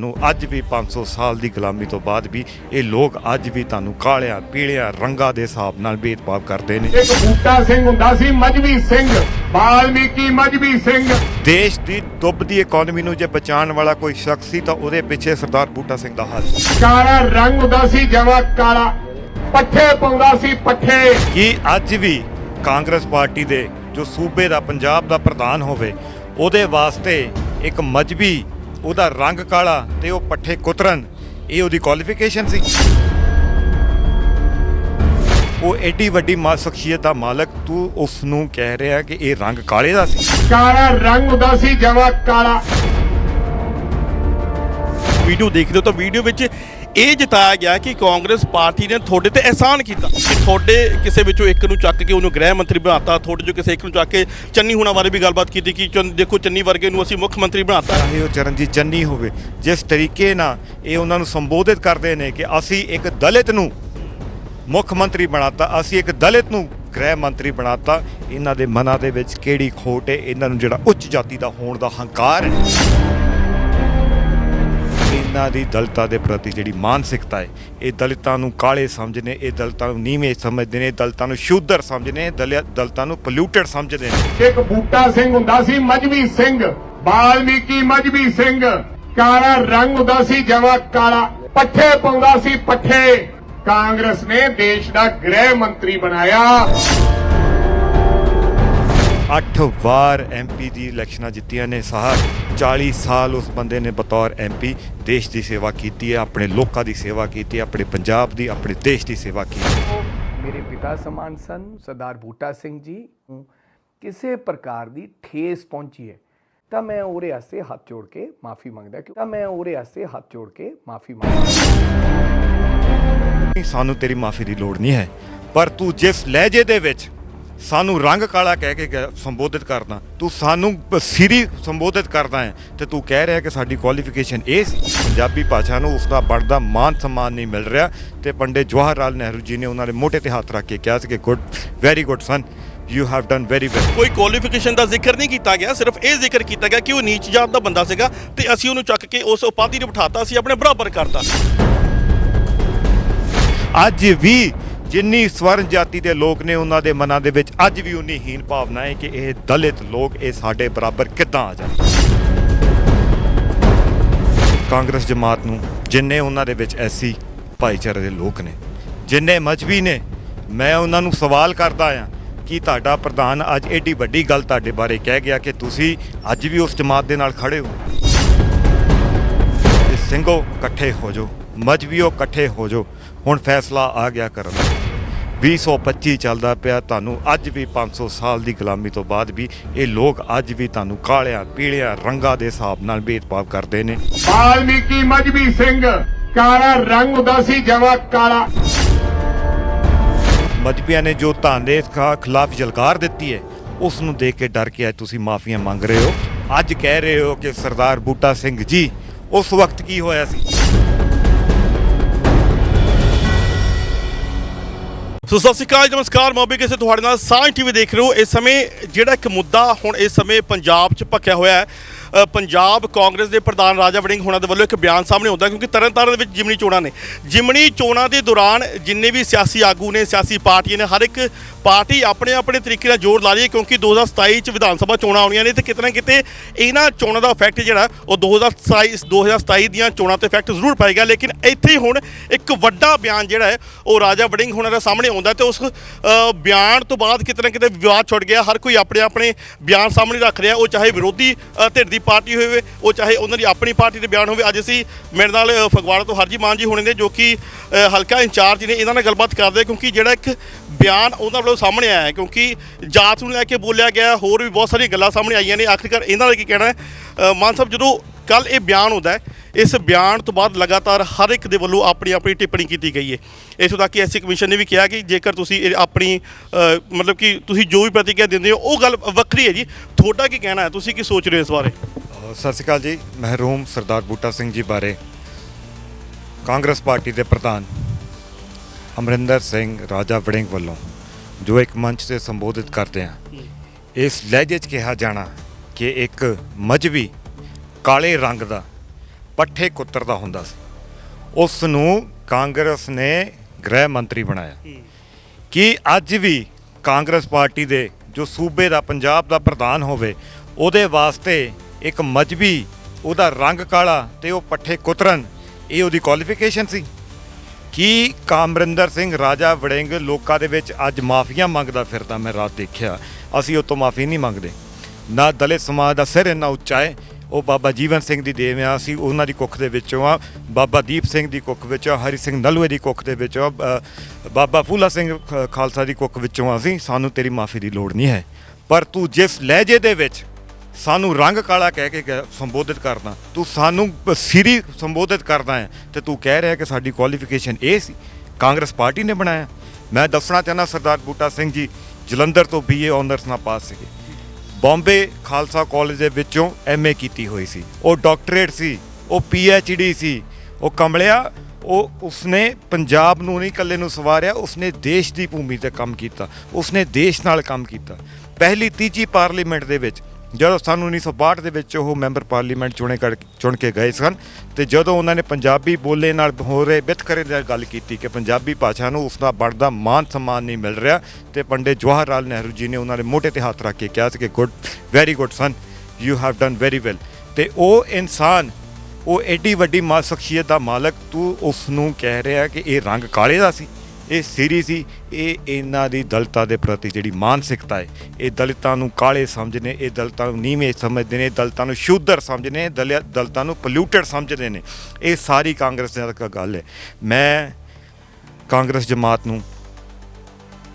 ਨੂੰ ਅੱਜ ਵੀ 500 ਸਾਲ ਦੀ ਗੁਲਾਮੀ ਤੋਂ ਬਾਅਦ ਵੀ ਇਹ ਲੋਕ ਅੱਜ ਵੀ ਤੁਹਾਨੂੰ ਕਾਲਿਆਂ ਪੀਲਿਆਂ ਰੰਗਾਂ ਦੇ ਹਿਸਾਬ ਨਾਲ ਭੇਦਭਾਵ ਕਰਦੇ ਨੇ। ਇੱਕ ਬੂਟਾ ਸਿੰਘ ਹੁੰਦਾ ਸੀ ਮਜਬੀ ਸਿੰਘ ਬਾਲਮੀਕੀ ਮਜਬੀ ਸਿੰਘ। ਦੇਸ਼ ਦੀ ਡੁੱਬਦੀ ਇਕਨੋਮੀ ਨੂੰ ਜੇ ਬਚਾਉਣ ਵਾਲਾ ਕੋਈ ਸ਼ਖਸ ਸੀ ਤਾਂ ਉਹਦੇ ਪਿੱਛੇ ਸਰਦਾਰ ਬੂਟਾ ਸਿੰਘ ਦਾ ਹੱਥ ਸੀ। ਕਾਲਾ ਰੰਗ ਹੁੰਦਾ ਸੀ ਜਮਾ ਕਾਲਾ। ਪੱਠੇ ਪਾਉਂਦਾ ਸੀ ਪੱਠੇ। ਕਿ ਅੱਜ ਵੀ ਕਾਂਗਰਸ ਪਾਰਟੀ ਦੇ ਜੋ ਸੂਬੇ ਦਾ ਪੰਜਾਬ ਦਾ ਪ੍ਰਧਾਨ ਹੋਵੇ ਉਹਦੇ ਵਾਸਤੇ ਇੱਕ ਮਜਬੀ ਉਹਦਾ ਰੰਗ ਕਾਲਾ ਤੇ ਉਹ ਪੱਠੇ ਕੁਤਰਨ ਇਹ ਉਹਦੀ ਕੁਆਲੀਫਿਕੇਸ਼ਨ ਸੀ। ਉਹ ਐਡੀ ਵੱਡੀ ਮਾ ਸ਼ਖਸੀਅਤ ਦਾ ਮਾਲਕ ਤੂੰ ਉਸ ਨੂੰ ਕਹਿ ਰਿਹਾ ਕਿ ਇਹ ਰੰਗ ਕਾਲੇ ਦਾ ਸੀ। ਕਾਲਾ ਰੰਗ ਹੁੰਦਾ ਸੀ ਜਮਾ ਕਾਲਾ। ਵੀਡੀਓ ਦੇਖਦੇ ਹੋ ਤਾਂ ਵੀਡੀਓ ਵਿੱਚ ਇਹ ਜਤਾਇਆ ਗਿਆ ਕਿ ਕਾਂਗਰਸ ਪਾਰਟੀ ਨੇ ਤੁਹਾਡੇ ਤੇ ਅਹਿਸਾਨ ਕੀਤਾ ਕਿ ਤੁਹਾਡੇ ਕਿਸੇ ਵਿੱਚੋਂ ਇੱਕ ਨੂੰ ਚੱਕ ਕੇ ਉਹਨੂੰ ਗ੍ਰਹਿ ਮੰਤਰੀ ਬਣਾਤਾ, ਤੁਹਾਡੇ ਜੋ ਕਿਸੇ ਇੱਕ ਨੂੰ ਚੱਕ ਕੇ ਚੰਨੀ ਹੁਣਾਂ ਬਾਰੇ ਵੀ ਗੱਲਬਾਤ ਕੀਤੀ ਕਿ ਚੰਨ- ਦੇਖੋ ਚੰਨੀ ਵਰਗੇ ਨੂੰ ਅਸੀਂ ਮੁੱਖ ਮੰਤਰੀ ਬਣਾਤਾ। ਚਾਹੇ ਉਹ ਚਰਨਜੀਤ ਚੰਨੀ ਹੋਵੇ, ਜਿਸ ਤਰੀਕੇ ਨਾਲ ਇਹ ਉਹਨਾਂ ਨੂੰ ਸੰਬੋਧਿਤ ਕਰਦੇ ਨੇ ਕਿ ਅਸੀਂ ਇੱਕ ਦਲਿਤ ਨੂੰ ਮੁੱਖ ਮੰਤਰੀ ਬਣਾਤਾ, ਅਸੀਂ ਇੱਕ ਦਲਿਤ ਨੂੰ ਗ੍ਰਹਿ ਮੰਤਰੀ ਬਣਾਤਾ, ਇਹਨਾਂ ਦੇ ਮਨਾਂ ਦੇ ਵਿੱਚ ਕਿਹੜੀ ਖੋਟ ਹੈ? ਇਹਨਾਂ ਨੂੰ ਜਿਹੜਾ ਉੱਚ ਜਾਤੀ ਦਾ ਹੋਣ ਦਾ ਹੰਕਾਰ ਹੈ। ਇਹਨਾਂ ਦੀ ਦਲਿਤਾਂ ਦੇ ਪ੍ਰਤੀ ਜਿਹੜੀ ਮਾਨਸਿਕਤਾ ਹੈ ਇਹ ਦਲਿਤਾਂ ਨੂੰ ਕਾਲੇ ਸਮਝਦੇ ਇਹ ਦਲਿਤਾਂ ਨੂੰ ਨੀਵੇਂ ਸਮਝਦੇ ਨੇ ਦਲਿਤਾਂ ਨੂੰ ਸ਼ੂਦਰ ਸਮਝਦੇ ਨੇ ਦਲਿਤਾਂ ਨੂੰ ਪੋਲਿਊਟਡ ਸਮਝਦੇ ਨੇ। ਇੱਕ ਬੂਟਾ ਸਿੰਘ ਹੁੰਦਾ ਸੀ ਮਜਬੀ ਸਿੰਘ ਬਾਲਮੀਕੀ ਮਜਬੀ ਸਿੰਘ। ਕਾਲਾ ਰੰਗ ਹੁੰਦਾ ਸੀ ਜਮਾ ਕਾਲਾ ਪੱਠੇ ਪਾਉਂਦਾ ਸੀ ਪੱਠੇ। ਕਾਂਗਰਸ ਨੇ ਦੇਸ਼ ਦਾ ਗ੍ਰਹਿ ਮੰਤਰੀ ਬਣਾਇਆ। 8 ਵਾਰ ਐਮਪੀ ਦੀ ਇਲੈਕਸ਼ਨਾਂ ਜਿੱਤੀਆਂ ਨੇ ਸਾਹਿਬ 40 ਸਾਲ ਉਸ ਬੰਦੇ ਨੇ ਬਤੌਰ ਐਮਪੀ ਦੇਸ਼ ਦੀ ਸੇਵਾ ਕੀਤੀ ਹੈ ਆਪਣੇ ਲੋਕਾਂ ਦੀ ਸੇਵਾ ਕੀਤੀ ਹੈ ਆਪਣੇ ਪੰਜਾਬ ਦੀ ਆਪਣੇ ਦੇਸ਼ ਦੀ ਸੇਵਾ ਕੀਤੀ ਹੈ। ਮੇਰੇ ਪਿਤਾ ਸਮਾਨ ਸਨ ਸਰਦਾਰ ਬੂਟਾ ਸਿੰਘ ਜੀ। ਕਿਸੇ ਪ੍ਰਕਾਰ ਦੀ ਠੇਸ ਪਹੁੰਚੀ ਹੈ। ਤਾਂ ਮੈਂ ਉਹਦੇ ਵਾਸਤੇ ਹੱਥ ਜੋੜ ਕੇ ਮਾਫੀ ਮੰਗਦਾ ਕਿ ਤਾਂ ਮੈਂ ਉਹਦੇ ਵਾਸਤੇ ਹੱਥ ਜੋੜ ਕੇ ਮਾਫੀ ਮੰਗਦਾ। ਸਾਨੂੰ ਤੇਰੀ ਮਾਫੀ ਦੀ ਲੋੜ ਨਹੀਂ ਹੈ ਪਰ ਤੂੰ ਜਿਸ ਲਹਿਜੇ ਦੇ ਵਿੱਚ ਸਾਨੂੰ ਰੰਗ ਕਾਲਾ ਕਹਿ ਕੇ ਗ- ਸੰਬੋਧਿਤ ਕਰਦਾ ਤੂੰ ਸਾਨੂੰ ਸਿਰੀ ਸੰਬੋਧਿਤ ਕਰਦਾ ਹੈ ਤੇ ਤੂੰ ਕਹਿ ਰਿਹਾ ਕਿ ਸਾਡੀ ਕੁਆਲੀਫਿਕੇਸ਼ਨ ਇਹ ਸੀ। ਪੰਜਾਬੀ ਭਾਸ਼ਾ ਨੂੰ ਉਸ ਦਾ ਬਣਦਾ ਮਾਨ ਸਨਮਾਨ ਨਹੀਂ ਮਿਲ ਰਿਹਾ ਤੇ ਪੰਡਿਤ ਜਵਾਹਰ ਲਾਲ ਨਹਿਰੂ ਜੀ ਨੇ ਉਹਨਾਂ ਦੇ ਮੋਢੇ ਤੇ ਹੱਥ ਰੱਖ ਕੇ ਕਿਹਾ ਸੀ ਕਿ good very good son you have done very well ਕੋਈ ਕੁਆਲੀਫਿਕੇਸ਼ਨ ਦਾ ਜ਼ਿਕਰ ਨਹੀਂ ਕੀਤਾ ਗਿਆ ਸਿਰਫ ਇਹ ਜ਼ਿਕਰ ਕੀਤਾ ਗਿਆ ਕਿ ਉਹ ਨੀਚ ਜਾਤ ਦਾ ਬੰਦਾ ਸੀਗਾ ਤੇ ਅਸੀਂ ਉਹਨੂੰ ਚੱਕ ਕੇ ਉਸ ਉਪਾਧੀ ਤੇ ਬਿਠਾਤਾ ਅਸੀਂ ਆਪਣੇ ਬਰਾਬਰ ਕਰਤਾ। ਅੱਜ ਵੀ ਜਿੰਨੀ ਸਵਰਨ ਜਾਤੀ ਦੇ ਲੋਕ ਨੇ ਉਹਨਾਂ ਦੇ ਮਨਾਂ ਦੇ ਵਿੱਚ ਅੱਜ ਵੀ ਉਨੀ ਹੀਨ ਭਾਵਨਾ ਹੈ ਕਿ ਇਹ ਦਲਿਤ ਲੋਕ ਇਹ ਸਾਡੇ ਬਰਾਬਰ ਕਿੱਦਾਂ ਆ ਜਾਣ। ਕਾਂਗਰਸ ਜਮਾਤ ਨੂੰ ਜਿੰਨੇ ਉਹਨਾਂ ਦੇ ਵਿੱਚ ਐਸੀ ਭਾਈਚਾਰੇ ਦੇ ਲੋਕ ਨੇ, ਜਿੰਨੇ ਮਜਬੀ ਨੇ, ਮੈਂ ਉਹਨਾਂ ਨੂੰ ਸਵਾਲ ਕਰਦਾ ਆ ਕਿ ਤੁਹਾਡਾ ਪ੍ਰਧਾਨ ਅੱਜ ਏਡੀ ਵੱਡੀ ਗੱਲ ਤੁਹਾਡੇ ਬਾਰੇ ਕਹਿ ਗਿਆ ਕਿ ਤੁਸੀਂ ਅੱਜ ਵੀ ਉਸ ਜਮਾਤ ਦੇ ਨਾਲ ਖੜੇ ਹੋ। ਸਿੰਘੋ ਇਕੱਠੇ ਹੋ ਜਾਓ ਮਜਬੀਓ ਇਕੱਠੇ ਹੋ ਜਾਓ, ਹੁਣ ਫੈਸਲਾ ਆ ਗਿਆ ਕਰਨ ਦਾ। 2025 ਚੱਲਦਾ ਪਿਆ। ਤੁਹਾਨੂੰ ਅੱਜ ਵੀ 500 ਸਾਲ ਦੀ ਗੁਲਾਮੀ ਤੋਂ ਬਾਅਦ ਵੀ ਇਹ ਲੋਕ ਅੱਜ ਵੀ ਤੁਹਾਨੂੰ ਕਾਲਿਆਂ ਪੀਲਿਆਂ ਰੰਗਾਂ ਦੇ ਹਿਸਾਬ ਨਾਲ ਭੇਦਭਾਵ ਕਰਦੇ ਨੇ। ਬਾਲਮੀਕੀ ਮਜਬੀ ਸਿੰਘ ਕਾਲਾ ਰੰਗ ਹੁੰਦਾ ਸੀ ਜਮਾ ਕਾਲਾ। ਮਜਬੀਆਂ ਨੇ ਜੋ ਖਾ- ਖਿਲਾਫ ਜਲਕਾਰ ਦਿੱਤੀ ਹੈ ਉਸ ਨੂੰ ਦੇਖ ਕੇ ਡਰ ਕੇ ਅੱਜ ਤੁਸੀਂ ਮਾਫੀਆਂ ਮੰਗ ਰਹੇ ਹੋ। ਅੱਜ ਕਹਿ ਰਹੇ ਹੋ ਕਿ ਸਰਦਾਰ ਬੂਟਾ ਸਿੰਘ ਜੀ ਉਸ ਵਕਤ ਕੀ ਹੋਇਆ ਸੀ? ਸੋ ਸਤਿ ਸ਼੍ਰੀ ਅਕਾਲ ਨਮਸਕਾਰ। ਮੋਬੀ ਕਿਸੇ ਤੁਹਾਡੇ ਨਾਲ ਸਾਂਝ ਟੀਵੀ ਦੇਖ ਰਹੇ ਹੋ। ਇਸ ਸਮੇਂ ਜਿਹੜਾ ਇੱਕ ਮੁੱਦਾ ਹੁਣ ਇਸ ਸਮੇਂ ਪੰਜਾਬ 'ਚ ਭਖਿਆ ਹੋਇਆ ਹੈ ਪੰਜਾਬ ਕਾਂਗਰਸ ਦੇ ਪ੍ਰਧਾਨ ਰਾਜਾ ਵੜਿੰਗ ਹੋਣਾ ਦੇ ਵੱਲੋਂ ਇੱਕ ਬਿਆਨ ਸਾਹਮਣੇ ਆਉਂਦਾ ਕਿਉਂਕਿ ਤਰਨਤਾਰਨ ਦੇ ਵਿੱਚ ਜਿਮਨੀ ਚੋਣਾਂ ਨੇ। ਜਿਮਨੀ ਚੋਣਾਂ ਦੇ ਦੌਰਾਨ ਜਿੰਨੇ ਵੀ ਸਿਆਸੀ ਆਗੂ ਨੇ ਸਿਆਸੀ ਪਾਰਟੀਆਂ ਨੇ ਹਰ ਇੱਕ ਪਾਰਟੀ ਆਪਣੇ ਆਪਣੇ ਤਰੀਕੇ ਨਾਲ ਜ਼ੋਰ ਲਾ ਰਹੀ ਹੈ ਕਿਉਂਕਿ 2027 ਚ ਵਿਧਾਨ ਸਭਾ ਚੋਣਾਂ ਆਉਣੀਆਂ ਨੇ ਤੇ ਕਿਤੇ ਨਾ ਕਿਤੇ ਇਹਨਾਂ ਚੋਣਾਂ ਦਾ ਇਫੈਕਟ ਜਿਹੜਾ ਉਹ 2027 2027 ਦੀਆਂ ਚੋਣਾਂ ਤੇ ਇਫੈਕਟ ਜ਼ਰੂਰ ਪਏਗਾ ਲੇਕਿਨ ਇੱਥੇ ਹੀ ਹੁਣ ਇੱਕ ਵੱਡਾ ਬਿਆਨ ਜਿਹੜਾ ਹੈ ਉਹ ਰਾਜਾ ਵੜਿੰਗ ਹੋਣਾ ਦਾ ਸਾਹਮਣੇ ਆਉਂਦਾ ਤੇ ਉਸ ਬਿਆਨ ਤੋਂ ਬਾਅਦ ਕਿਤੇ ਨਾ ਕਿਤੇ ਵਿਵਾਦ ਛੁੱਟ ਗਿਆ ਹਰ ਕੋਈ ਆਪਣੇ ਆਪਣੇ ਬਿਆਨ ਸਾਹਮਣੇ ਰੱਖ ਰਿਹਾ ਉਹ ਚਾਹੇ ਵਿਰੋਧੀ ਅ, ਧਿਰ ਦੀ ਪਾਰਟੀ ਹੋਵੇ, ਉਹ ਚਾਹੇ ਉਹਨਾਂ ਦੀ ਆਪਣੀ ਪਾਰਟੀ ਦੇ ਬਿਆਨ ਹੋਵੇ, ਅੱਜ ਅਸੀਂ ਮੇਰੇ ਨਾਲ ਫਗਵਾੜਾ ਤੋਂ ਹਰਜੀ ਮਾਨ ਜੀ ਹੋਣੇ ਨੇ, ਜੋ ਕਿ ਹਲਕਾ ਇੰਚਾਰਜ ਨੇ, ਇਹਨਾਂ ਨਾਲ ਗੱਲਬਾਤ ਕਰਦੇ ਕਿਉਂਕਿ ਜਿਹੜਾ ਇੱਕ ਬਿਆਨ ਉਹਨਾਂ ਵੱਲੋਂ ਸਾਹਮਣੇ ਆਇਆ ਕਿਉਂਕਿ ਜਾਤ ਨੂੰ ਲੈ ਕੇ ਬੋਲਿਆ ਗਿਆ, ਹੋਰ ਵੀ ਬਹੁਤ ਸਾਰੀਆਂ ਗੱਲਾਂ ਸਾਹਮਣੇ ਆਈਆਂ ਨੇ, ਆਖਿਰਕਾਰ ਇਹਨਾਂ ਦਾ ਕੀ ਕਹਿਣਾ ਹੈ? ਮਾਨ ਸਾਹਿਬ, ਜਦੋਂ ਕੱਲ ਇਹ ਬਿਆਨ ਹੁੰਦਾ ਹੈ ਇਸ ਬਿਆਨ ਤੋਂ ਬਾਅਦ ਲਗਾਤਾਰ ਹਰ ਇੱਕ ਦੇ ਵੱਲੋਂ ਆਪਣੀ ਆਪਣੀ ਟਿੱਪਣੀ ਕੀਤੀ ਗਈ ਹੈ। ਇਥੋਂ ਤੱਕ ਕਿ ਐਸਸੀ ਕਮਿਸ਼ਨ ਨੇ ਵੀ ਕਿਹਾ ਕਿ ਜੇਕਰ ਤੁਸੀਂ ਇਹ ਆਪਣੀ ਅ, ਮਤਲਬ ਕਿ ਤੁਸੀਂ ਜੋ ਵੀ ਪ੍ਰਤੀਕਿਰਿਆ ਦਿੰਦੇ ਹੋ ਉਹ ਗੱਲ ਵੱਖਰੀ ਹੈ ਜੀ। ਤੁਹਾਡਾ ਕੀ ਕਹਿਣਾ ਹੈ? ਤੁਸੀਂ ਕੀ ਸੋਚ ਰਹੇ ਹੋ ਇਸ ਬਾਰੇ? ਸਤਿ ਸ਼੍ਰੀ ਅਕਾਲ ਜੀ। ਮਹਿਰੂਮ ਸਰਦਾਰ ਬੂਟਾ ਸਿੰਘ ਜੀ ਬਾਰੇ। ਕਾਂਗਰਸ ਪਾਰਟੀ ਦੇ ਪ੍ਰਧਾਨ ਅਮਰਿੰਦਰ ਸਿੰਘ ਰਾਜਾ ਵੜਿੰਗ ਵੱਲੋਂ ਜੋ ਇੱਕ ਮੰਚ ਤੇ ਸੰਬੋਧਿਤ ਕਰਦੇ ਆ ਇਸ ਲਹਿਜੇ 'ਚ ਕਿਹਾ ਜਾਣਾ ਕਿ ਇੱਕ ਮਜਬੀ ਕਾਲੇ ਰੰਗ ਦਾ ਪੱਠੇ ਕੁੱਤਰਦਾ ਹੁੰਦਾ ਸੀ। ਉਸ ਨੂੰ ਕਾਂਗਰਸ ਨੇ ਗ੍ਰਹਿ ਮੰਤਰੀ ਬਣਾਇਆ। ਕਿ ਅੱਜ ਵੀ ਕਾਂਗਰਸ ਪਾਰਟੀ ਦੇ ਜੋ ਸੂਬੇ ਦਾ, ਪੰਜਾਬ ਦਾ ਪ੍ਰਧਾਨ ਹੋਵੇ, ਉਹਦੇ ਵਾਸਤੇ ਇੱਕ ਮਜਬੀ, ਉਹਦਾ ਰੰਗ ਕਾਲਾ ਤੇ ਉਹ ਪੱਠੇ ਕੁਤਰਨ, ਇਹ ਉਹਦੀ ਕੁਆਲੀਫਿਕੇਸ਼ਨ ਸੀ। ਕੀ ਕਾਮਰਿੰਦਰ ਸਿੰਘ ਰਾਜਾ ਵੜਿੰਗ ਲੋਕਾਂ ਦੇ ਵਿੱਚ ਅੱਜ ਮਾਫੀਆਂ ਮੰਗਦਾ ਫਿਰਦਾ, ਮੈਂ ਰਾਤ ਦੇਖਿਆ। ਅਸੀਂ ਉਹ ਤੋਂ ਮਾਫੀ ਨਹੀਂ ਮੰਗਦੇ। ਨਾ ਦਲਿਤ ਸਮਾਜ ਦਾ ਸਿਰ ਇੰਨਾ ਉੱਚਾ ਹੈ ਉਹ ਬਾਬਾ ਜੀਵਨ ਸਿੰਘ ਦੀ ਦੇਣ ਆ ਅਸੀਂ ਉਹਨਾਂ ਦੀ ਕੁੱਖ ਦੇ ਵਿੱਚੋਂ ਆ। ਬਾਬਾ ਦੀਪ ਸਿੰਘ ਦੀ ਕੁੱਖ ਵਿੱਚੋਂ ਹਰੀ ਸਿੰਘ ਨਲੂਏ ਦੀ ਕੁੱਖ ਦੇ ਵਿੱਚੋਂ ਆ, ਬਾਬਾ ਫੂਲਾ ਸਿੰਘ ਖਾਲਸਾ ਦੀ ਕੁੱਖ ਵਿੱਚੋਂ ਆ ਅਸੀਂ। ਸਾਨੂੰ ਤੇਰੀ ਮਾਫੀ ਦੀ ਲੋੜ ਨਹੀਂ ਹੈ। ਪਰ ਤੂੰ ਜਿਸ ਲਹਿਜੇ ਦੇ ਵਿੱਚ ਸਾਨੂੰ ਰੰਗ ਕਾਲਾ ਕਹਿ ਕੇ ਗ- ਸੰਬੋਧਿਤ ਕਰਦਾ ਤੂੰ ਸਾਨੂੰ ਬ- ਸਿਰੀ ਸੰਬੋਧਿਤ ਕਰਦਾ ਹੈ ਤੇ ਤੂੰ ਕਹਿ ਰਿਹਾ ਕਿ ਸਾਡੀ ਕੁਆਲੀਫਿਕੇਸ਼ਨ ਇਹ ਸੀ। ਕਾਂਗਰਸ ਪਾਰਟੀ ਨੇ ਬਣਾਇਆ। ਮੈਂ ਦੱਸਣਾ ਚਾਹੁੰਦਾ ਸਰਦਾਰ ਬੂਟਾ ਸਿੰਘ ਜੀ ਜਲੰਧਰ ਤੋਂ ਬੀਏ ਆਨਰਸ ਨਾਲ ਪਾਸ ਸੀਗੇ। ਬੰਬੇ ਖਾਲਸਾ ਕਾਲਜ ਦੇ ਵਿੱਚੋਂ ਐਮਏ ਕੀਤੀ ਹੋਈ ਸੀ। ਉਹ ਡਾਕਟਰੇਟ ਸੀ, ਉਹ ਡੀ ਸੀ, ਉਹ ਕਮਲਿਆ, ਉਹ ਉਸਨੇ ਪੰਜਾਬ ਨੂੰ ਨਹੀਂ ਇਕੱਲੇ ਨੂੰ ਸਵਾਰਿਆ, ਉਸਨੇ ਦੇਸ਼ ਦੀ ਭੂਮੀ ਤੇ ਕੰਮ ਕੀਤਾ, ਉਸਨੇ ਦੇਸ਼ ਨਾਲ ਕੰਮ ਕੀਤਾ। ਪਹਿਲੀ ਤੀਜੀ ਪਾਰਲੀਮੈਂਟ ਦੇ ਵਿੱਚ ਜਦੋਂ ਸਾਨੂੰ 1962 ਦੇ ਵਿੱਚ ਉਹ ਮੈਂਬਰ ਪਾਰਲੀਮੈਂਟ ਚੁਣੇ ਕਰ ਚੁਣ ਕੇ ਗਏ ਸਨ ਤੇ ਜਦੋਂ ਉਹਨਾਂ ਨੇ ਪੰਜਾਬੀ ਬੋਲੇ ਨਾਲ ਹੋ ਰਹੇ ਵਿਤਕਰੇ ਦੀ ਗੱਲ ਕੀਤੀ ਕਿ ਪੰਜਾਬੀ ਭਾਸ਼ਾ ਨੂੰ ਉਸ ਦਾ ਬਣਦਾ ਮਾਨ ਸਨਮਾਨ ਨਹੀਂ ਮਿਲ ਰਿਹਾ ਤੇ ਪੰਡਿਤ ਜਵਾਹਰ ਲਾਲ ਨਹਿਰੂ ਜੀ ਨੇ ਉਹਨਾਂ ਦੇ ਮੋਢੇ ਤੇ ਹੱਥ ਰੱਖ ਕੇ ਕਿਹਾ ਸੀ ਕਿ good very good son you have done very well ਤੇ ਉਹ ਇਨਸਾਨ, ਉਹ ਐਡੀ ਵੱਡੀ ਮਾ ਸ਼ਖਸੀਅਤ ਦਾ ਮਾਲਕ, ਤੂੰ ਉਸ ਨੂੰ ਕਹਿ ਰਿਹਾ ਕਿ ਇਹ ਰੰਗ ਕਾਲੇ ਦਾ ਸੀ। ਇਹ ਸਿਰੀ ਸੀ, ਇਹ ਇਹਨਾਂ ਦੀ ਦਲਿਤਾਂ ਦੇ ਪ੍ਰਤੀ ਜਿਹੜੀ ਮਾਨਸਿਕਤਾ ਹੈ, ਇਹ ਦਲਿਤਾਂ ਨੂੰ ਕਾਲੇ ਸਮਝਦੇ ਇਹ ਦਲਿਤਾਂ ਨੂੰ ਨੀਵੇਂ ਸਮਝਦੇ ਨੇ, ਦਲਿਤਾਂ ਨੂੰ ਸ਼ੂਦਰ ਸਮਝਦੇ ਨੇ, ਦਲਿਆ- ਦਲਿਤਾਂ ਨੂੰ ਪੋਲਿਊਟਡ ਸਮਝਦੇ ਨੇ। ਇਹ ਸਾਰੀ ਕਾਂਗਰਸ ਦੀ ਗੱਲ ਹੈ। ਮੈਂ ਕਾਂਗਰਸ ਜਮਾਤ ਨੂੰ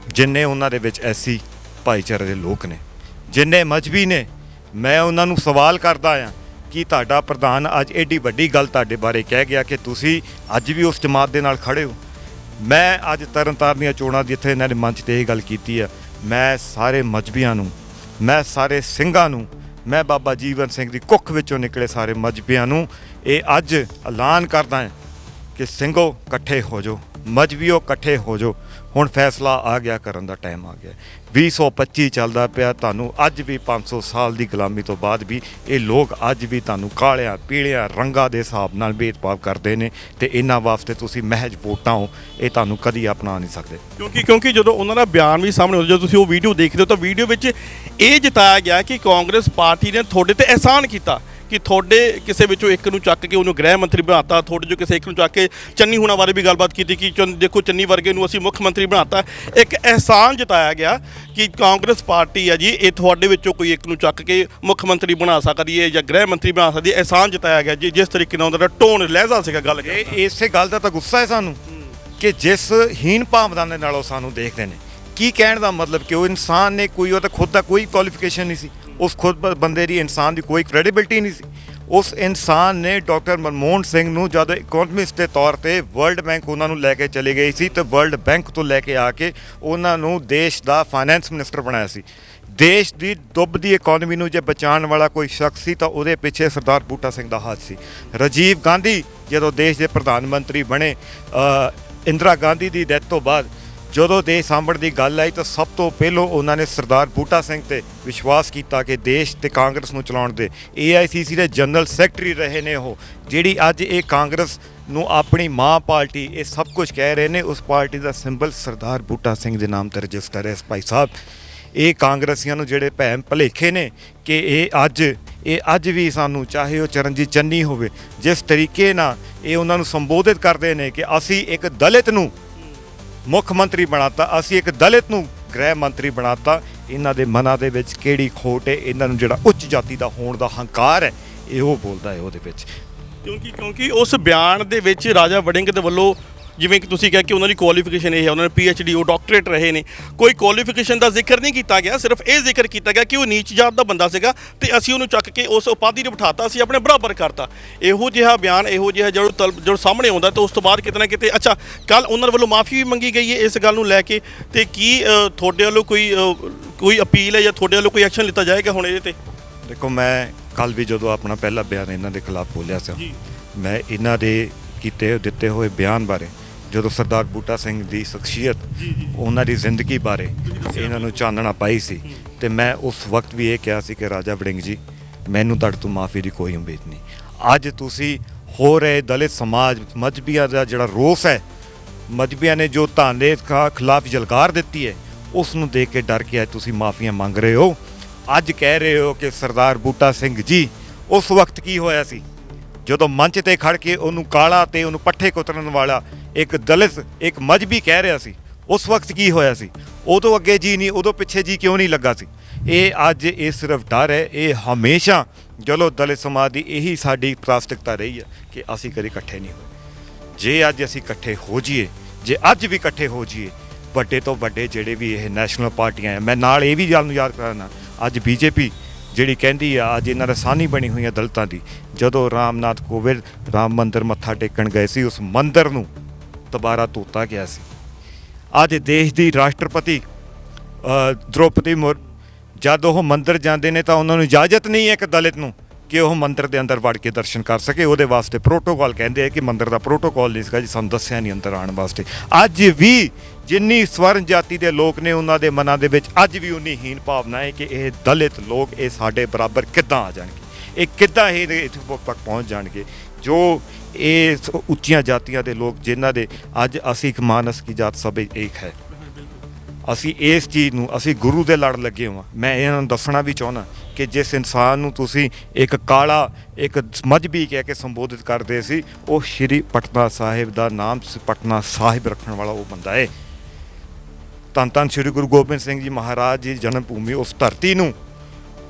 ਜਿੰਨੇ ਉਹਨਾਂ ਦੇ ਵਿੱਚ ਐਸੀ ਭਾਈਚਾਰੇ ਦੇ ਲੋਕ ਨੇ, ਜਿੰਨੇ ਮਜਬੀ ਨੇ, ਮੈਂ ਉਹਨਾਂ ਨੂੰ ਸਵਾਲ ਕਰਦਾ ਆ ਕਿ ਤੁਹਾਡਾ ਪ੍ਰਧਾਨ ਅੱਜ ਐਡੀ ਵੱਡੀ ਗੱਲ ਤੁਹਾਡੇ ਬਾਰੇ ਕਹਿ ਗਿਆ ਕਿ ਤੁਸੀਂ ਅੱਜ ਵੀ ਉਸ ਜਮਾਤ ਦੇ ਨਾਲ ਖੜੇ ਹੋ। ਮੈਂ ਅੱਜ ਤਰਨਤਾਰਨ ਦੀਆਂ ਚੋਣਾਂ ਦੀ ਇੱਥੇ ਇਹਨਾਂ ਨੇ ਮੰਚ ਤੇ ਇਹ ਗੱਲ ਕੀਤੀ ਆ। ਮੈਂ ਸਾਰੇ ਮਜਬੀਆਂ ਨੂੰ, ਮੈਂ ਸਾਰੇ ਸਿੰਘਾਂ ਨੂੰ, ਮੈਂ ਬਾਬਾ ਜੀਵਨ ਸਿੰਘ ਦੀ ਕੁੱਖ ਵਿੱਚੋਂ ਨਿਕਲੇ ਸਾਰੇ ਮਜਬੀਆਂ ਨੂੰ ਇਹ ਅੱਜ ਐਲਾਨ ਕਰਦਾ ਹਾਂ ਕਿ ਸਿੰਘੋ ਇਕੱਠੇ ਹੋ ਜਾਓ। ਮਜਬੀਓ ਇਕੱਠੇ ਹੋ ਜਾਓ। ਹੁਣ ਫੈਸਲਾ ਆ ਗਿਆ ਕਰਨ ਦਾ ਟਾਈਮ ਆ ਗਿਆ। 2025 ਚੱਲਦਾ ਪਿਆ। ਤੁਹਾਨੂੰ ਅੱਜ ਵੀ 500 ਸਾਲ ਦੀ ਗੁਲਾਮੀ ਤੋਂ ਬਾਅਦ ਵੀ ਇਹ ਲੋਕ ਅੱਜ ਵੀ ਤੁਹਾਨੂੰ ਕਾਲਿਆਂ, ਪੀਲਿਆਂ ਰੰਗਾਂ ਦੇ ਹਿਸਾਬ ਨਾਲ ਭੇਦਭਾਵ ਕਰਦੇ ਨੇ ਤੇ ਇਹਨਾਂ ਵਾਸਤੇ ਤੁਸੀਂ ਮਹਿਜ ਵੋਟਾਂ ਹੋ। ਇਹ ਤੁਹਾਨੂੰ ਕਦੀ ਅਪਣਾ ਨਹੀਂ ਸਕਦੇ। ਕਿਉਂਕਿ ਕਿਉਂਕਿ ਜਦੋਂ ਉਹਨਾਂ ਦਾ ਬਿਆਨ ਵੀ ਸਾਹਮਣੇ ਆਉਂਦਾ, ਜਦੋਂ ਤੁਸੀਂ ਉਹ ਵੀਡੀਓ ਦੇਖਦੇ ਹੋ, ਤਾਂ ਵੀਡੀਓ ਵਿੱਚ ਇਹ ਜਤਾਇਆ ਗਿਆ ਕਿ ਕਾਂਗਰਸ ਪਾਰਟੀ ਨੇ ਤੁਹਾਡੇ ਤੇ ਅਹਿਸਾਨ ਕੀਤਾ। ਕਿ ਤੁਹਾਡੇ ਕਿਸੇ ਵਿੱਚੋਂ ਇੱਕ ਨੂੰ ਚੱਕ ਕੇ ਉਹਨੂੰ ਗ੍ਰਹਿ ਮੰਤਰੀ ਬਣਾਤਾ, ਤੁਹਾਡੇ ਜੋ ਕਿਸੇ ਇੱਕ ਨੂੰ ਚੱਕ ਕੇ ਚੰਨੀ ਹੁਣਾਂ ਬਾਰੇ ਵੀ ਗੱਲਬਾਤ ਕੀਤੀ ਕਿ ਚੰਨ- ਦੇਖੋ ਚੰਨੀ ਵਰਗੇ ਨੂੰ ਅਸੀਂ ਮੁੱਖ ਮੰਤਰੀ ਬਣਾਤਾ। ਇੱਕ ਅਹਿਸਾਨ ਜਤਾਇਆ ਗਿਆ ਕਿ ਕਾਂਗਰਸ ਪਾਰਟੀ ਆ ਜੀ, ਇਹ ਤੁਹਾਡੇ ਵਿੱਚੋਂ ਕੋਈ ਇੱਕ ਨੂੰ ਚੱਕ ਕੇ ਮੁੱਖ ਮੰਤਰੀ ਬਣਾ ਸਕਦੀ ਹੈ ਜਾਂ ਗ੍ਰਹਿ ਮੰਤਰੀ ਬਣਾ ਸਕਦੀ ਹੈ। ਅਹਿਸਾਨ ਜਤਾਇਆ ਗਿਆ ਜੀ, ਜਿਸ ਤਰੀਕੇ ਨਾਲ ਉਹਦਾ ਟੋਨ ਲਹਿਜ਼ਾ ਸੀਗਾ ਗੱਲ ਕਰਨ ਦਾ। ਇਹ ਇਸੇ ਗੱਲ ਦਾ ਤਾਂ ਗੁੱਸਾ ਹੈ ਸਾਨੂੰ ਕਿ ਜਿਸ ਹੀਨ ਭਾਵਨਾ ਦੇ ਨਾਲ ਉਹ ਸਾਨੂੰ ਦੇਖਦੇ ਨੇ। ਕੀ ਕਹਿਣ ਦਾ ਮਤਲਬ ਕਿ ਉਹ ਇਨਸਾਨ ਨੇ ਕੋਈ, ਉਹ ਤਾਂ ਖੁਦ ਦਾ ਕੋਈ ਕੁਆਲੀਫਿਕੇਸ਼ਨ ਨਹੀਂ ਸੀ। ਉਸ ਖੁਦ ਬੰਦੇ ਦੀ ਇਨਸਾਨ ਦੀ ਕੋਈ ਕ੍ਰੈਡੀਬਿਲਟੀ ਨਹੀਂ ਸੀ। ਉਸ ਇਨਸਾਨ ਨੇ ਡਾਕਟਰ ਮਨਮੋਹਨ ਸਿੰਘ ਨੂੰ ਜਦੋਂ ਇਕਨੋਮਿਸਟ ਦੇ ਤੌਰ ਤੇ ਵਰਲਡ ਬੈਂਕ ਉਹਨਾਂ ਨੂੰ ਲੈ ਕੇ ਚਲੀ ਗਈ ਸੀ ਤੇ ਵਰਲਡ ਬੈਂਕ ਤੋਂ ਲੈ ਕੇ ਆ ਕੇ ਉਹਨਾਂ ਨੂੰ ਦੇਸ਼ ਦਾ ਫਾਈਨੈਂਸ ਮਿਨਿਸਟਰ ਬਣਾਇਆ ਸੀ। ਦੇਸ਼ ਦੀ ਡੁੱਬਦੀ ਇਕਨੋਮੀ ਨੂੰ ਜੇ ਬਚਾਉਣ ਵਾਲਾ ਕੋਈ ਸ਼ਖਸ ਸੀ ਤਾਂ ਉਹਦੇ ਪਿੱਛੇ ਸਰਦਾਰ ਬੂਟਾ ਸਿੰਘ ਦਾ ਹੱਥ ਸੀ। ਰਾਜੀਵ ਗਾਂਧੀ ਜਦੋਂ ਦੇਸ਼ ਦੇ ਪ੍ਰਧਾਨ ਮੰਤਰੀ ਬਣੇ ਇੰਦਰਾ ਗਾਂਧੀ ਦੀ ਡੈਥ ਤੋਂ ਬਾਅਦ ਜਦੋਂ ਦੇਸ਼ ਸਾਂਭਣ ਦੀ ਗੱਲ ਆਈ ਤਾਂ ਸਭ ਤੋਂ ਪਹਿਲਾਂ ਉਹਨਾਂ ਨੇ ਸਰਦਾਰ ਬੂਟਾ ਸਿੰਘ ਤੇ ਵਿਸ਼ਵਾਸ ਕੀਤਾ ਕਿ ਦੇਸ਼ ਤੇ ਕਾਂਗਰਸ ਨੂੰ ਚਲਾਉਣ ਦੇ ਏਆਈਸੀਸੀ ਦੇ ਜਨਰਲ ਸੈਕਟਰੀ ਰਹੇ ਨੇ ਉਹ, ਜਿਹੜੀ ਅੱਜ ਇਹ ਕਾਂਗਰਸ ਨੂੰ ਆਪਣੀ ਮਾਂ ਪਾਰਟੀ, ਇਹ ਸਭ ਕੁਝ ਕਹਿ ਰਹੇ ਨੇ, ਉਸ ਪਾਰਟੀ ਦਾ ਸਿੰਬਲ ਸਰਦਾਰ ਬੂਟਾ ਸਿੰਘ ਦੇ ਨਾਮ ਤੇ ਰਜਿਸਟਰ ਹੈ। ਇਸ ਭਾਈ ਸਾਹਿਬ, ਇਹ ਕਾਂਗਰਸੀਆਂ ਨੂੰ ਜਿਹੜੇ ਭੈਣ ਭਲੇਖੇ ਨੇ ਕਿ ਇਹ ਅੱਜ ਇਹ ਅੱਜ ਵੀ ਸਾਨੂੰ ਚਾਹੇ ਉਹ ਚਰਨਜੀਤ ਚੰਨੀ ਹੋਵੇ, ਜਿਸ ਤਰੀਕੇ ਨਾਲ ਇਹ ਉਹਨਾਂ ਨੂੰ ਸੰਬੋਧਿਤ ਕਰਦੇ ਨੇ ਕਿ ਅਸੀਂ ਇੱਕ ਦਲਿਤ ਨੂੰ ਮੁੱਖ ਮੰਤਰੀ ਬਣਾਤਾ। ਅਸੀਂ ਇੱਕ ਦਲਿਤ ਨੂੰ ਗ੍ਰਹਿ ਮੰਤਰੀ ਬਣਾਤਾ। ਇਹਨਾਂ ਦੇ ਮਨਾਂ ਦੇ ਵਿੱਚ ਕਿਹੜੀ ਖੋਟ ਹੈ? ਇਹਨਾਂ ਨੂੰ ਜਿਹੜਾ ਉੱਚ ਜਾਤੀ ਦਾ ਹੋਣ ਦਾ ਹੰਕਾਰ ਹੈ, ਇਹ ਉਹ ਬੋਲਦਾ ਹੈ ਉਹਦੇ ਵਿੱਚ। ਕਿਉਂਕਿ ਕਿਉਂਕਿ ਉਸ ਬਿਆਨ ਦੇ ਵਿੱਚ ਰਾਜਾ ਵੜਿੰਗ ਦੇ ਵੱਲੋਂ ਜਿਵੇਂ ਕਿ ਤੁਸੀਂ ਕਿਹਾ ਕਿ ਉਹਨਾਂ ਦੀ ਕੁਆਲੀਫਿਕੇਸ਼ਨ ਇਹ ਹੈ ਉਹਨਾਂ ਨੇ ਪੀਐਚਡੀ ਉਹ ਡਾਕਟਰੇਟ ਰਹੇ ਨੇ। ਕੋਈ ਕੁਆਲੀਫਿਕੇਸ਼ਨ ਦਾ ਜ਼ਿਕਰ ਨਹੀਂ ਕੀਤਾ ਗਿਆ ਸਿਰਫ ਇਹ ਜ਼ਿਕਰ ਕੀਤਾ ਗਿਆ ਕਿ ਉਹ ਨੀਚ ਜਾਤ ਦਾ ਬੰਦਾ ਸੀਗਾ ਤੇ ਅਸੀਂ ਉਹਨੂੰ ਚੱਕ ਕੇ ਉਸ ਉਪਾਧੀ ਤੇ ਬਿਠਾਤਾ ਅਸੀਂ ਆਪਣੇ ਬਰਾਬਰ ਕਰਤਾ। ਇਹੋ ਜਿਹਾ ਬਿਆਨ ਇਹੋ ਜਿਹਾ ਜਦੋਂ ਤਲ- ਜਦੋਂ ਸਾਹਮਣੇ ਆਉਂਦਾ ਤਾਂ ਉਸ ਤੋਂ ਬਾਅਦ ਕਿਤੇ ਨਾ ਕਿਤੇ ਅੱਛਾ ਕੱਲ ਉਹਨਾਂ ਵੱਲੋਂ ਮਾਫੀ ਵੀ ਮੰਗੀ ਗਈ ਹੈ ਇਸ ਗੱਲ ਨੂੰ ਲੈ ਕੇ ਤੇ ਕੀ ਅ, ਤੁਹਾਡੇ ਵੱਲੋਂ ਕੋਈ ਅ, ਕੋਈ ਅਪੀਲ ਹੈ ਜਾਂ ਤੁਹਾਡੇ ਵੱਲੋਂ ਕੋਈ ਐਕਸ਼ਨ ਲਿੱਤਾ ਜਾਏਗਾ ਹੁਣ ਇਹਦੇ ਤੇ? ਦੇਖੋ ਮੈਂ ਕੱਲ ਵੀ ਜਦੋਂ ਆਪਣਾ ਪਹਿਲਾ ਬਿਆਨ ਇਹਨਾਂ ਦੇ ਖਿਲਾਫ ਬੋਲਿਆ ਸੀ ਮੈਂ ਇਹਨਾਂ ਦੇ ਕੀਤੇ ਦਿੱਤੇ ਹੋਏ ਬਿਆਨ ਬਾਰੇ ਜਦੋਂ ਸਰਦਾਰ ਬੂਟਾ ਸਿੰਘ ਦੀ ਸ਼ਖਸੀਅਤ ਉਹਨਾਂ ਦੀ ਜ਼ਿੰਦਗੀ ਬਾਰੇ ਇਹਨਾਂ ਨੂੰ ਚਾਨਣਾ ਪਾਈ ਸੀ ਤੇ ਮੈਂ ਉਸ ਵਕਤ ਵੀ ਇਹ ਕਿਹਾ ਸੀ ਕਿ ਰਾਜਾ ਵੜਿੰਗ ਜੀ ਮੈਨੂੰ ਤੁਹਾਡੇ ਤੋਂ ਮਾਫੀ ਦੀ ਕੋਈ ਉਮੀਦ ਨਹੀਂ। ਅੱਜ ਤੁਸੀਂ ਹੋ ਰਹੇ ਦਲਿਤ ਸਮਾਜ ਮਜਬੀਆਂ ਦਾ ਜਿਹੜਾ ਰੋਸ ਹੈ ਮਜਬੀਆਂ ਨੇ ਜੋ ਧਾਨੇ ਖਿਲਾਫ ਜਲਕਾਰ ਦਿੱਤੀ ਹੈ ਉਸ ਨੂੰ ਦੇਖ ਕੇ ਡਰ ਕੇ ਅੱਜ ਤੁਸੀਂ ਮਾਫੀਆਂ ਮੰਗ ਰਹੇ ਹੋ। ਅੱਜ ਕਹਿ ਰਹੇ ਹੋ ਕਿ ਸਰਦਾਰ ਬੂਟਾ ਸਿੰਘ ਜੀ ਉਸ ਵਕਤ ਕੀ ਹੋਇਆ ਸੀ? ਜਦੋਂ ਮੰਚ ਤੇ ਖੜ ਕੇ ਉਹਨੂੰ ਕਾਲਾ ਤੇ ਉਹਨੂੰ ਪੱਠੇ ਕੁਤਰਨ ਵਾਲਾ ਇੱਕ ਦਲਿਤ, ਇੱਕ ਮਜਬੀ ਕਹਿ ਰਿਹਾ ਸੀ। ਉਸ ਵਕਤ ਕੀ ਹੋਇਆ ਸੀ? ਉਦੋਂ ਅੱਗੇ ਜੀ ਨਹੀਂ ਉਦੋਂ ਪਿੱਛੇ ਜੀ ਕਿਉਂ ਨਹੀਂ ਲੱਗਾ ਸੀ? ਇਹ ਅੱਜ ਇਹ ਸਿਰਫ ਡਰ ਹੈ, ਇਹ ਹਮੇਸ਼ਾ ਜਦੋਂ ਦਲਿਤ ਸਮਾਜ ਦੀ ਇਹੀ ਸਾਡੀ ਪ੍ਰਾਸਤਿਕਤਾ ਰਹੀ ਹੈ ਕਿ ਅਸੀਂ ਕਦੇ ਇਕੱਠੇ ਨਹੀਂ ਹੋਏ। ਜੇ ਅੱਜ ਅਸੀਂ ਇਕੱਠੇ ਹੋ ਜਾਈਏ, ਜੇ ਅੱਜ ਵੀ ਇਕੱਠੇ ਹੋ ਜਾਈਏ, ਵੱਡੇ ਤੋਂ ਵੱਡੇ ਜਿਹੜੇ ਵੀ ਇਹ ਨੈਸ਼ਨਲ ਪਾਰਟੀਆਂ ਹੈ, ਮੈਂ ਨਾਲ ਇਹ ਵੀ ਗੱਲ ਨੂੰ ਯਾਦ ਕਰਾਣਾ ਅੱਜ ਬੀਜੇਪੀ ਜਿਹੜੀ ਕਹਿੰਦੀ ਆ, ਅੱਜ ਇਹਨਾਂ ਦਾ ਸਾਨੀ ਬਣੀ ਹੋਈ ਹੈ ਦਲਿਤਾਂ ਦੀ, ਜਦੋਂ ਰਾਮਨਾਥ ਕੋਵਿੰਦ ਰਾਮ ਮੰਦਰ ਮੱਥਾ ਟੇਕਣ ਗਏ ਸੀ, ਉਸ ਮੰਦਰ ਨੂੰ ਦੁਬਾਰਾ ਧੋਤਾ ਗਿਆ ਸੀ। ਅੱਜ ਦੇਸ਼ ਦੀ ਰਾਸ਼ਟਰਪਤੀ ਦ੍ਰੋਪਦੀ ਮੁਰ, ਜਦ ਉਹ ਮੰਦਿਰ ਜਾਂਦੇ ਨੇ ਤਾਂ ਉਹਨਾਂ ਨੂੰ ਇਜਾਜ਼ਤ ਨਹੀਂ ਹੈ ਇੱਕ ਦਲਿਤ ਨੂੰ ਕਿ ਉਹ ਮੰਦਿਰ ਦੇ ਅੰਦਰ ਵੜ ਕੇ ਦਰਸ਼ਨ ਕਰ ਸਕੇ। ਉਹਦੇ ਵਾਸਤੇ ਪ੍ਰੋਟੋਕਾਲ ਕਹਿੰਦੇ ਆ ਕਿ ਮੰਦਿਰ ਦਾ ਪ੍ਰੋਟੋਕਾਲ ਨਹੀਂ ਸੀਗਾ ਜੀ, ਸਾਨੂੰ ਦੱਸਿਆ ਨਹੀਂ ਅੰਦਰ ਆਉਣ ਵਾਸਤੇ। ਅੱਜ ਵੀ ਜਿੰਨੀ ਸਵਰਨ ਜਾਤੀ ਦੇ ਲੋਕ ਨੇ ਉਹਨਾਂ ਦੇ ਮਨਾਂ ਦੇ ਵਿੱਚ, ਅੱਜ ਵੀ ਉਨੀ ਹੀਨ ਭਾਵਨਾ ਹੈ ਕਿ ਇਹ ਦਲਿਤ ਲੋਕ, ਇਹ ਸਾਡੇ ਬਰਾਬਰ ਕਿੱਦਾਂ ਆ ਜਾਣਗੇ? ਇਹ ਕਿੱਦਾਂ ਇਹ ਇੱਥੇ ਤੱਕ ਪਹੁੰਚ ਜਾਣਗੇ? ਜੋ ਇਹ ਉੱਚੀਆਂ ਜਾਤੀਆਂ ਦੇ ਲੋਕ ਜਿਨ੍ਹਾਂ ਦੇ ਅੱਜ ਅਸੀਂ ਇੱਕ ਮਾਨਸ ਕੀ ਜਾਤ ਸਭ ਇੱਕ ਹੈ। ਅਸੀਂ ਇਸ ਚੀਜ਼ ਨੂੰ ਅਸੀਂ ਗੁਰੂ ਦੇ ਲੜ ਲੱਗੇ ਹਾਂ ਮੈਂ ਇਹਨਾਂ ਨੂੰ ਦੱਸਣਾ ਵੀ ਚਾਹੁੰਦਾ ਕਿ ਜਿਸ ਇਨਸਾਨ ਨੂੰ ਤੁਸੀਂ ਇੱਕ ਕਾਲਾ, ਇੱਕ ਮਜਬੀ ਕਹਿ ਕੇ ਸੰਬੋਧਿਤ ਕਰਦੇ ਸੀ, ਉਹ ਸ਼੍ਰੀ ਪਟਨਾ ਸਾਹਿਬ ਦਾ ਨਾਮ, ਪਟਨਾ ਸਾਹਿਬ ਰੱਖਣ ਵਾਲਾ ਉਹ ਬੰਦਾ ਹੈ। ਧੰਨ ਧੰਨ ਸ਼੍ਰੀ ਗੁਰੂ ਗੋਬਿੰਦ ਸਿੰਘ ਜੀ ਮਹਾਰਾਜ ਜੀ ਜਨਮ ਭੂਮੀ ਉਸ ਧਰਤੀ ਨੂੰ,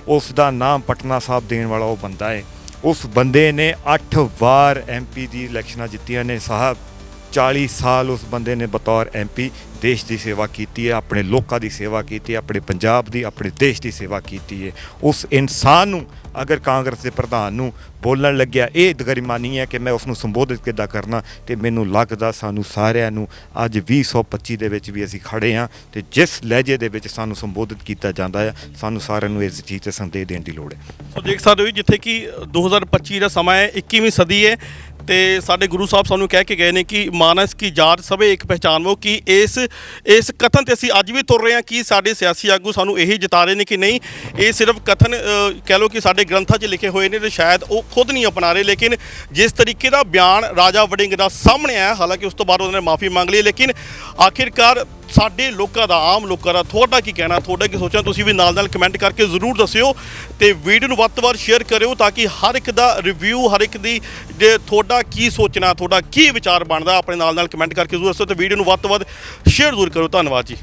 ਉਸ ਦਾ ਨਾਮ ਪਟਨਾ ਸਾਹਿਬ ਦੇਣ ਵਾਲਾ ਉਹ ਬੰਦਾ ਹੈ। ਉਸ ਬੰਦੇ ਨੇ 8 ਵਾਰ ਐਮਪੀ ਦੀ ਇਲੈਕਸ਼ਨਾਂ ਜਿੱਤੀਆਂ ਨੇ ਸਾਹਿਬ। 40 ਸਾਲ ਉਸ ਬੰਦੇ ਨੇ ਬਤੌਰ ਐਮਪੀ ਦੇਸ਼ ਦੀ ਸੇਵਾ ਕੀਤੀ ਹੈ ਆਪਣੇ ਲੋਕਾਂ ਦੀ ਸੇਵਾ ਕੀਤੀ ਹੈ ਆਪਣੇ ਪੰਜਾਬ ਦੀ ਆਪਣੇ ਦੇਸ਼ ਦੀ ਸੇਵਾ ਕੀਤੀ ਹੈ। ਉਸ ਇਨਸਾਨ ਨੂੰ ਅਗਰ ਕਾਂਗਰਸ ਦੇ ਪ੍ਰਧਾਨ ਨੂੰ ਬੋਲਣ ਲੱਗਿਆ ਇਹ ਗਰਿਮਾਨੀ ਹੈ ਕਿ ਮੈਂ ਉਸ ਨੂੰ ਸੰਬੋਧਿਤ ਕਿੱਦਾਂ ਕਰਨਾ ਤੇ ਮੈਨੂੰ ਲੱਗਦਾ ਸਾਨੂੰ ਸਾਰਿਆਂ ਨੂੰ ਅੱਜ 2025 ਦੇ ਵਿੱਚ ਵੀ ਅਸੀਂ ਖੜੇ ਹਾਂ ਤੇ ਜਿਸ ਲਹਿਜੇ ਦੇ ਵਿੱਚ ਸਾਨੂੰ ਸੰਬੋਧਿਤ ਕੀਤਾ ਜਾਂਦਾ ਹੈ ਸਾਨੂੰ ਸਾਰਿਆਂ ਨੂੰ ਇਸ ਚੀਜ਼ ਤੇ ਸੰਦੇਸ਼ ਦੇਣ ਦੀ ਲੋੜ ਹੈ। ਸੋ ਦੇਖ ਸਕਦੇ ਹੋ ਜੀ, ਜਿੱਥੇ ਕਿ 2025 ਦਾ ਸਮਾਂ ਹੈ 21ਵੀਂ ਸਦੀ ਹੈ ਤੇ ਸਾਡੇ ਗੁਰੂ ਸਾਹਿਬ ਸਾਨੂੰ ਕਹਿ ਕੇ ਗਏ ਨੇ ਕਿ ਮਾਨਸ ਕੀ ਜਾਤ ਸਭੇ ਇੱਕ ਪਹਿਚਾਨਵੋ ਕਿ ਇਸ ਇਸ ਕਥਨ ਤੇ ਅਸੀਂ ਅੱਜ ਵੀ ਤੁਰ ਰਹੇ ਹਾਂ ਕਿ ਸਾਡੇ ਸਿਆਸੀ ਆਗੂ ਸਾਨੂੰ ਇਹੀ ਜਤਾ ਰਹੇ ਨੇ ਕਿ ਨਹੀਂ। ਇਹ ਸਿਰਫ ਕਥਨ ਕਹਿ ਲਓ ਕਿ ਸਾਡੇ ਗ੍ਰੰਥਾਂ 'ਚ ਲਿਖੇ ਹੋਏ ਨੇ ਤੇ ਸ਼ਾਇਦ ਉਹ ਖੁਦ ਨਹੀਂ ਅਪਣਾ ਰਹੇ, ਲੇਕਿਨ ਜਿਸ ਤਰੀਕੇ ਦਾ ਬਿਆਨ ਰਾਜਾ ਵੜਿੰਗ ਦਾ ਸਾਹਮਣੇ ਆਇਆ, ਹਾਲਾਂਕਿ ਉਸ ਤੋਂ ਬਾਅਦ ਉਹਨਾਂ ਨੇ ਮਾਫੀ ਮੰਗ ਲਈ, ਲੇਕਿਨ ਆਖਿਰਕਾਰ ਸਾਡੇ ਲੋਕਾਂ ਦਾ, ਆਮ ਲੋਕਾਂ ਦਾ ਤੁਹਾਡਾ ਕੀ ਕਹਿਣਾ, ਤੁਹਾਡਾ ਕੀ ਸੋਚਣਾ, ਤੁਸੀਂ ਵੀ ਨਾਲ ਨਾਲ ਕਮੈਂਟ ਕਰਕੇ ਜ਼ਰੂਰ ਦੱਸਿਓ ਤੇ ਵੀਡੀਓ ਨੂੰ ਵੱਧ ਤੋਂ ਵੱਧ ਸ਼ੇਅਰ ਕਰਿਓ ਤਾਂ ਕਿ ਹਰ ਇੱਕ ਦਾ ਰਿਵਿਊ ਹਰ ਇੱਕ ਦੀ ਜੇ ਤੁਹਾਡਾ ਕੀ ਸੋਚਣਾ, ਤੁਹਾਡਾ ਕੀ ਵਿਚਾਰ ਬਣਦਾ, ਆਪਣੇ ਨਾਲ ਨਾਲ ਕਮੈਂਟ ਕਰਕੇ ਜ਼ਰੂਰ ਦੱਸੋ ਤੇ ਵੀਡੀਓ ਨੂੰ ਵੱਧ ਤੋਂ ਵੱਧ ਸ਼ੇਅਰ ਜ਼ਰੂਰ ਕਰੋ ਧੰਨਵਾਦ ਜੀ।